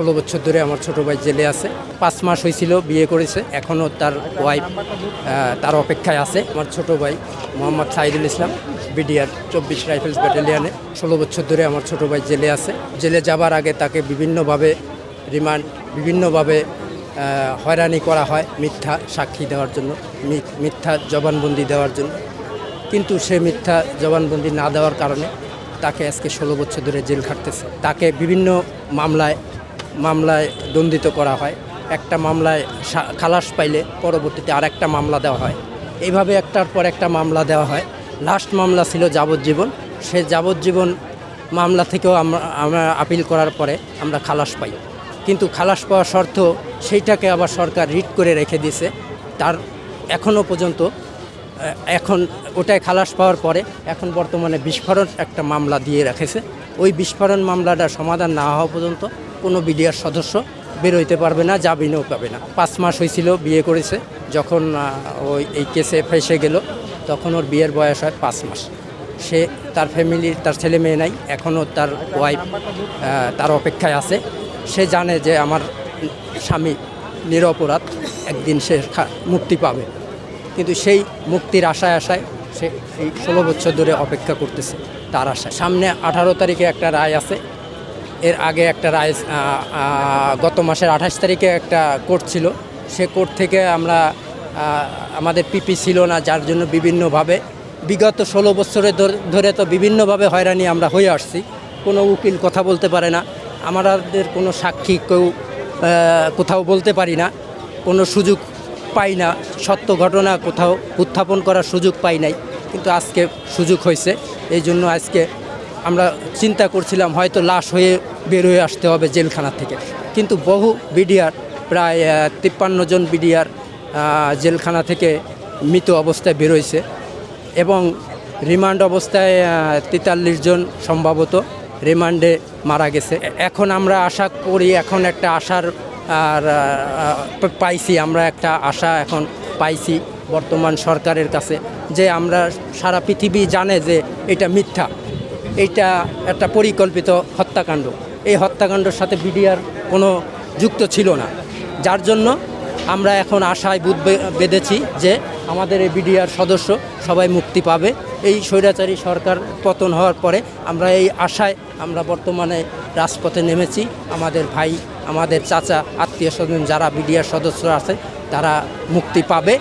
ষোলো বছর ধরে আমার ছোট ভাই জেলে আছে। পাঁচ মাস হয়েছিল বিয়ে করেছে। এখনও তার ওয়াইফ তার অপেক্ষায় আছে। আমার ছোট ভাই মোহাম্মদ সাইদুল ইসলাম বিডিআর চব্বিশ রাইফেলস ব্যাটালিয়ানে। ষোলো বছর ধরে আমার ছোট ভাই জেলে আছে। জেলে যাবার আগে তাকে বিভিন্নভাবে রিমান্ড বিভিন্নভাবে হয়রানি করা হয় মিথ্যা সাক্ষী দেওয়ার জন্য মিথ্যা জবানবন্দি দেওয়ার জন্য। কিন্তু সে মিথ্যা জবানবন্দি না দেওয়ার কারণে তাকে আজকে ষোলো বছর ধরে জেল খাটতেছে। তাকে বিভিন্ন মামলায় মামলায় দণ্ডিত করা হয়। একটা মামলায় খালাস পাইলে পরবর্তীতে আর একটা মামলা দেওয়া হয়। এইভাবে একটার পর একটা মামলা দেওয়া হয়। লাস্ট মামলা ছিল যাবজ্জীবন। সে যাবজ্জীবন মামলা থেকেও আমরা আমরা আপিল করার পরে আমরা খালাস পাই। কিন্তু খালাস পাওয়ার শর্ত সেইটাকে আবার সরকার রিট করে রেখে দিয়েছে। তার এখনও পর্যন্ত এখন ওটাই খালাস পাওয়ার পরে এখন বর্তমানে বিস্ফোরণ একটা মামলা দিয়ে রেখেছে। ওই বিস্ফোরণ মামলাটা সমাধান না হওয়া পর্যন্ত কোনো বিডিআর সদস্য বেরোইতে পারবে না জামিনও পাবে না। পাঁচ মাস হয়েছিল বিয়ে করেছে, যখন ওই, এই কেসে ফেসে গেল, তখন ওর বিয়ের বয়স হয় পাঁচ মাস। সে তার ফ্যামিলির তার ছেলে মেয়ে নাই, এখনও তার ওয়াইফ তার অপেক্ষায় আছে। সে জানে যে আমার স্বামী নিরপরাধ, একদিন সে মুক্তি পাবে। কিন্তু সেই মুক্তির আশায় আশায় সে এই ষোলো বছর ধরে অপেক্ষা করতেছে তার আশায়। সামনে আঠারো তারিখে একটা রায় আছে। এর আগে একটা রায় গত মাসের আঠাশ তারিখে একটা কোর্ট ছিল। সে কোর্ট থেকে আমরা আমাদের পিপি ছিল না, যার জন্য বিভিন্নভাবে, বিগত ষোলো বছরের ধর- ধরে তো বিভিন্নভাবে হয়রানি আমরা হয়ে আসছি। কোনো উকিল কথা বলতে পারে না। আমাদের কোনো সাক্ষী কেউ কোথাও বলতে পারি না। কোনো সুযোগ পাই না, সত্য ঘটনা কোথাও উত্থাপন করার সুযোগ পাই নাই, কিন্তু আজকে সুযোগ হয়েছে। এই জন্য আজকে আমরা চিন্তা করছিলাম হয়তো লাশ হয়ে বের হয়ে আসতে হবে জেলখানা থেকে। কিন্তু বহু বিডিআর, প্রায় তিপ্পান্ন জন বিডিআর জেলখানা থেকে মৃত অবস্থায় বেরোইছে এবং রিমান্ড অবস্থায় তেতাল্লিশ জন সম্ভবত রিমান্ডে মারা গেছে। এখন আমরা আশা করি, এখন একটা আশার আর পাইছি, আমরা একটা আশা এখন পাইছি বর্তমান সরকারের কাছে যে আমরা সারা পৃথিবী জানে যে এটা মিথ্যা। এটা একটা পরিকল্পিত হত্যাকাণ্ড। এই হত্যাকাণ্ডের সাথে বিডিআর কোনো যুক্ত ছিল না। যার জন্য আমরা এখন আশায় বুধ বেঁধেছি যে আমাদের এই বিডিআর সদস্য সবাই মুক্তি পাবে। এই স্বৈরাচারী সরকার পতন হওয়ার পরে আমরা এই আশায় আমরা বর্তমানে রাজপথে নেমেছি। আমাদের ভাই, আমাদের চাচা, আত্মীয় স্বজন যারা বিডিআর সদস্য আছে, তারা মুক্তি পাবে।